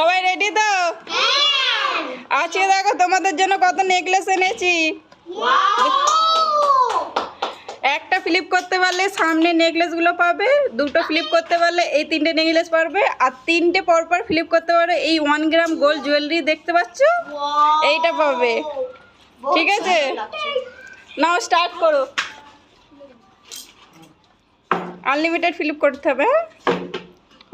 সবাই রেডি তো? আজকে দেখো তোমাদের জন্য কত নেকলেস এনেছি। একটা ফ্লিপ করতে পারলে সামনে নেকলেসগুলো পাবে দুটো ফ্লিপ করতে পারলে এই তিনটে নেকলেস পারবে আর তিনটে পরপর ফ্লিপ করতে পারবে এই ওয়ান গ্রাম গোল্ড জুয়েলারি দেখতে পাচ্ছ? এইটা পাবে। ঠিক আছে? নাও স্টার্ট করো। আনলিমিটেড ফ্লিপ করতে হবে হ্যাঁ?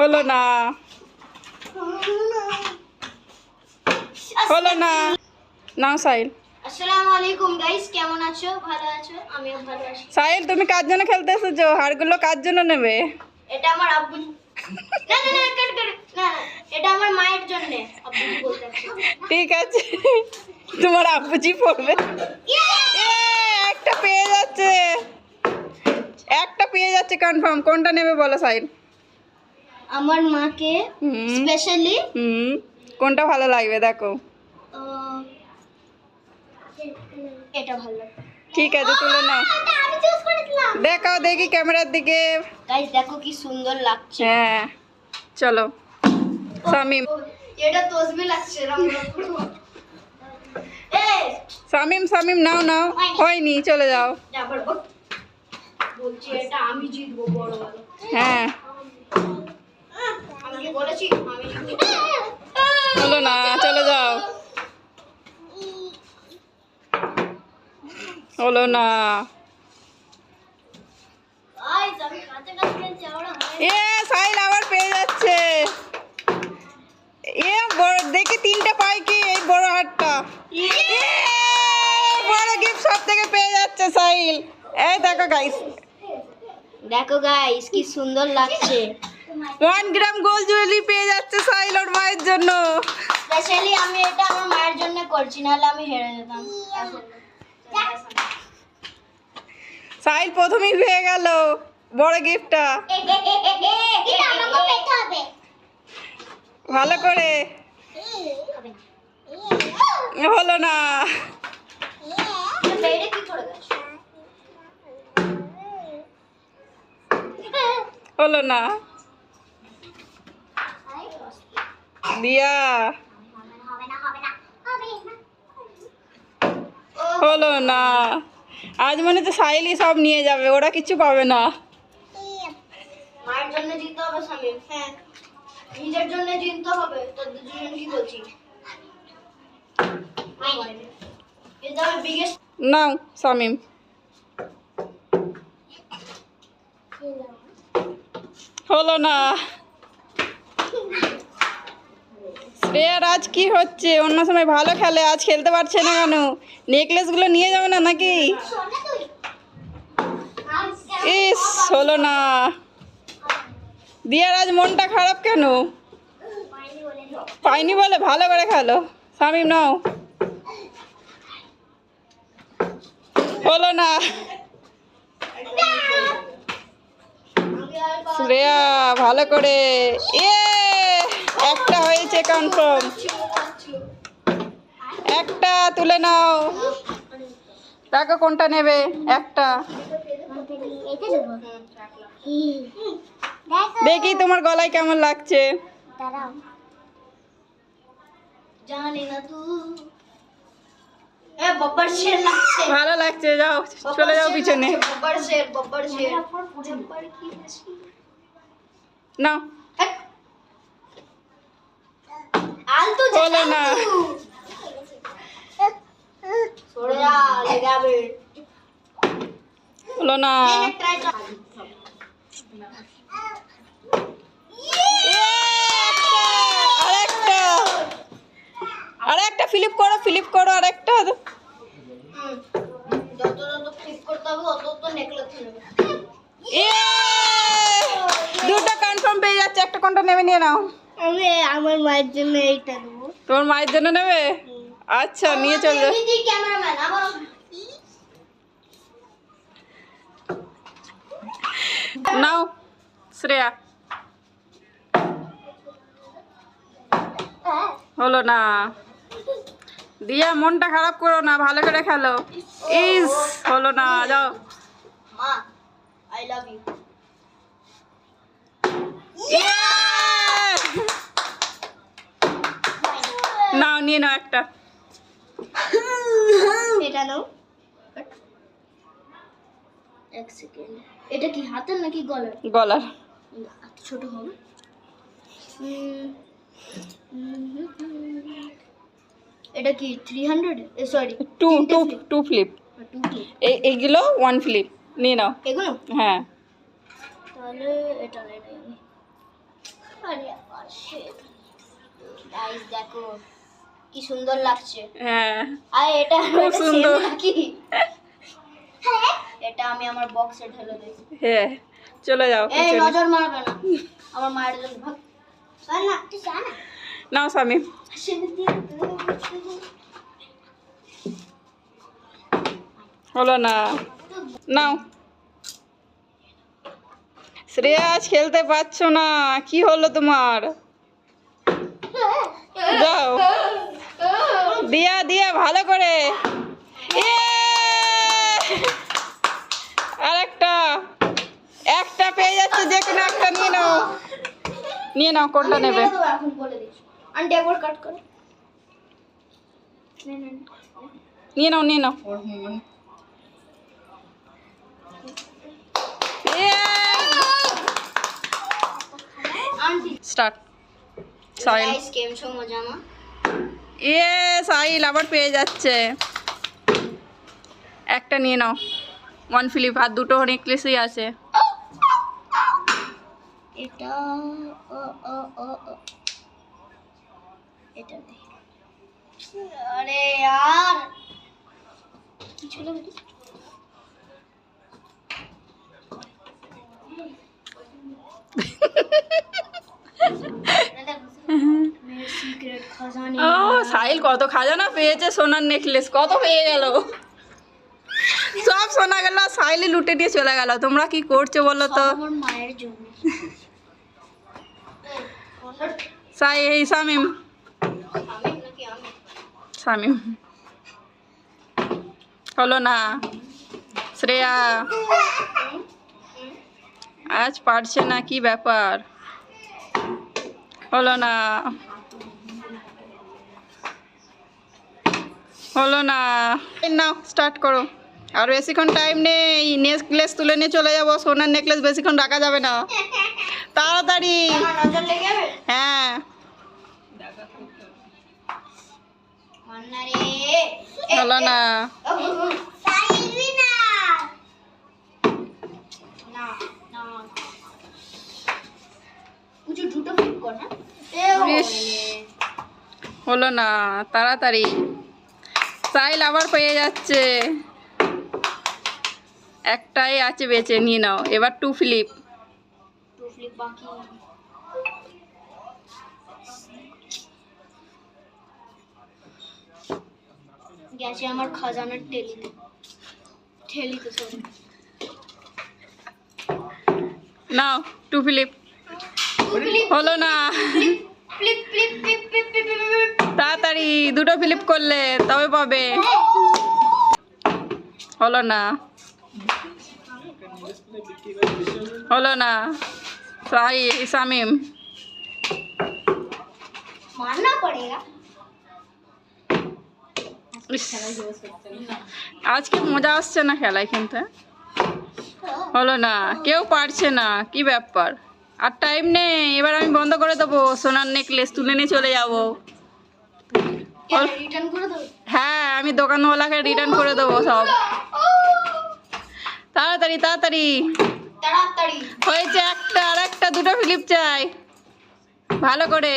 হলো না। হলো না। না সাইল আসসালামু আলাইকুম গাইস কেমন আছো? ভালো আছো? আমিও ভালো আছি। সাইল তুমি কার জন্য খেলতে এসেছ? হারগুলো কার জন্য নেবে? এটা আমার আব্বু। না না না কাট কাট। না এটা আমার মায়ের জন্য। আব্বু বলতে ঠিক আছে। তোমার আব্বুজি পড়বে। এ, একটা পেয়ে যাচ্ছে। একটা পেয়ে যাচ্ছে কনফার্ম কোনটা নেবে বলো সাইল আমার মাকে স্পেশালি হুম। কোনটা ভালো লাগবে দেখো? এটা ভালো। ঠিক আছে তুলে নাও। দেখাও দেখি ক্যামেরার দিকে। গাইস দেখো কি সুন্দর লাগছে। হ্যাঁ চলো। এটা লাগছে এই সামিম সামিম নাও নাও। হয়নি। চলে যাও। বলছি এটা আমি জিতবো বড় বড় হ্যাঁ। আমি বলেছি আমি হলো না, চলে যাও। হলো না। এ আবার পেয়ে যাচ্ছে। এ, বড়, দেখি তিনটে এই বড় হাটটা। বড় গিফট সব থেকে পেয়ে যাচ্ছে দেখো দেখো গাইস কি সুন্দর লাগছে। ওয়ান গ্রাম গোল্ড জুয়েলারি পেয়ে যাচ্ছে সাইল ওর মায়ের জন্য। স্পেশালি আমি এটা আমার মায়ের জন্য করছি নাহলে আমি হেরে যেতাম। সাইল প্রথমেই পেয়ে গেল বড় গিফটটা ভালো করে। হলো না। হলো না। দিয়া। হলো না। আজ মনে তো সাইলই সব নিয়ে যাবে ওরা কিছু পাবে না। মায়ের জন্য জিততে হবে স্বামী হ্যাঁ। নিজের জন্য জিততে হবে তোদের জন্য কি বলছি এটা আমার বিগেস্ট নাও সামিম। হলো না। শ্রেয়ার আজ কি হচ্ছে? অন্য সময় ভালো খেলে, আজ খেলতে পারছে না কেন? নেকলেসগুলো নিয়ে যাবে না নাকি? ইস, হলো না। দিয়ার আজ মনটা খারাপ কেন? পাইনি বলে ভালো করে খেলো। সামিম নাও। হলো না। শ্রেয়া, ভালো করে। এ একটা হয়েছে কনফার্ম একটা তুলে নাও। দেখো কোনটা নেবে একটা। দেখি তোমার গলায় কেমন লাগছে। না ভালো লাগছে যাও চলে যাও পিছনে। বব্বর হলো না। হলো না ট্রাই একটা, ফিলিপ করো ফিলিপ করো আরেকটা হুম। যত যত ফ্লিপ করতে হবে অত তো নেকলেস নেবে এ দুটো কনফার্ম পেয়ে যাচ্ছে একটা কোনটা নেমে নিয়ে নাও আমি আমার মায়ের জন্য এইটা তোমার মায়ের জন্য নেবে? আচ্ছা নিয়ে চল যাও নাও শ্রেয়া। হলো না। দিয়া মনটা খারাপ করো না ভালো করে খেলো। ইস হলো না যাও। মা আই লাভ ইউ নিয়ে নাও একটা। এটা নাও। এক সেকেন্ড এটা কি হাতের নাকি গলার? গলার। ছোট হবে। এটা কি three hundred sorry two two two flip এইগুলো ওয়ান ফ্লিপ নিয়ে নাও। এগুলো? হ্যাঁ। তাহলে এটা নেই আরে দেখো। কি সুন্দর লাগছে। হ্যাঁ। আর এটা খুব সুন্দর। same নাকি? এটা আমি আমার বক্সে ঢেলে দিই হ্যাঁ। চলে যাও এই নজর মারবে না। আমার মায়ের জন্য ভাগ। চল না তুই যা না। নাও স্বামী। হলো না। নাও। শ্রেয়া আজ খেলতে পারছ না। কি হলো তোমার? যাও। দিয়া দিয়া ভালো করে। আর একটা একটা পেয়ে যাচ্ছে যে কোনো একটা নিয়ে নাও। নিয়ে নাও কোনটা নেবে। নিয়ে নাও নিয়ে নাও। আন্টি। স্টার্ট। সাইল গাইস কেম শো মজামা এ সাইল আবার পেয়ে যাচ্ছে। একটা নিয়ে নাও। ওয়ান ফিলিপ আর দুটো নেকলেসই আছে। এটা ও ও ও ও। এটা আরে यार কিছু লাগে মেরে সিক্রেট খাজানি ও সাইল কত খাজানা পেয়েছে সোনার নেকলেস কত পেয়ে গেল? সব সোনা গেল সাইলে লুটে দিয়ে চলে গেল। তোমরা কি করছ বলো তো? সাই এই আমি সামিম হলো না। শ্রেয়া। আজ পারছে না কি ব্যাপার? হলো না। হলো না। নাও স্টার্ট করো। আর বেশিক্ষণ টাইম নেই নেকলেস তুলে নিয়ে চলে যাব সোনার নেকলেস বেশিক্ষণ রাখা যাবে না। তাড়াতাড়ি। আমার নজর লেগে যাবে? হ্যাঁ। হলো না। ইস। হলো না তাড়াতাড়ি। সাইল আবার পেয়ে যাচ্ছে। একটাই আছে বেঁচে নিয়ে নাও। এবার টু ফ্লিপ। গেছে আমার খাজানার টেলিতে ঠেলিতে সরি নাও টু ফ্লিপ। হলো না। তাড়াতাড়ি দুটো ফ্লিপ করলে তবে পাবে। হলো না। হলো না। সরি শামিম। আজকে মজা আসছে না খেলায় কিন্তু হ্যাঁ? হলো না। কেউ পারছে না। কি ব্যাপার? আর টাইম নেই এবার আমি বন্ধ করে দেবো। সোনার নেকলেস তুলে নিয়ে চলে যাব। হ্যাঁ আমি দোকানওয়ালাকে রিটার্ন করে দেবো সব। তাড়াতাড়ি তাড়াতাড়ি। হয়েছে একটা আর একটা দুটো ফিলিপ চাই। ভালো করে।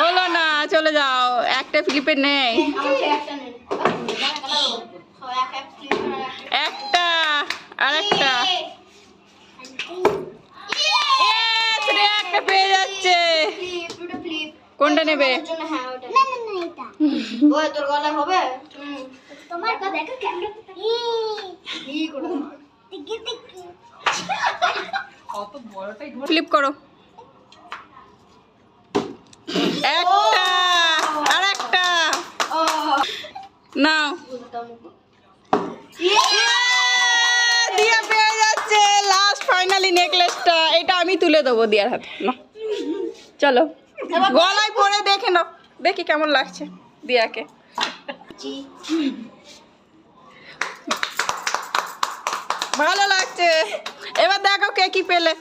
হলো না চলে যাও। একটা ফিলিপের নেই। একটা আর একটা। কোনটা নেবে? হ্যাঁ তোর গলায় হবে? তোমার ফ্লিপ করো। একটা আর একটা। ও! নাও। বুঝতাম দিয়া পেয়ে যাচ্ছে লাস্ট ফাইনালি নেকলেসটা এটা আমি তুলে দেবো দিয়ার হাতে। না চলো। গলায় পরে দেখে নাও। দেখি কেমন লাগছে দিয়াকে। ভালো লাগছে। এবার দেখো কে কি পেলে।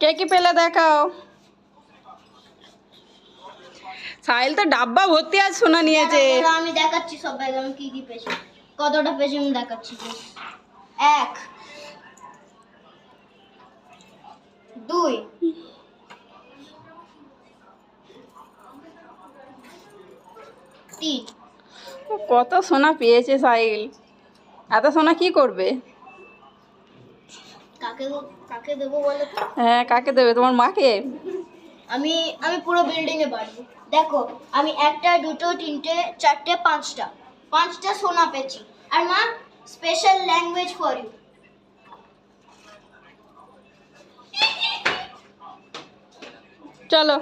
কে কি পেলে দেখাও। সাহিল তো ডাব্বা ভর্তি আজ সোনা নিয়েছে। আমি দেখাচ্ছি সবাই আমি কি কি পেয়েছি। কতটা পেয়েছি আমি দেখাচ্ছি এক, দুই তিন কত সোনা পেয়েছে সাহিল? এত সোনা কি করবে? কাকে কাকে দেবো বলো হ্যাঁ কাকে দেবে? তোমার মাকে? আমি আমি পুরো বিল্ডিং এ বাড়বো দেখো আমি একটা দুটো তিনটে চারটে পাঁচটা। পাঁচটা সোনা পেয়েছি। আর মা স্পেশাল ল্যাঙ্গুয়েজ ফর ইউ চলো।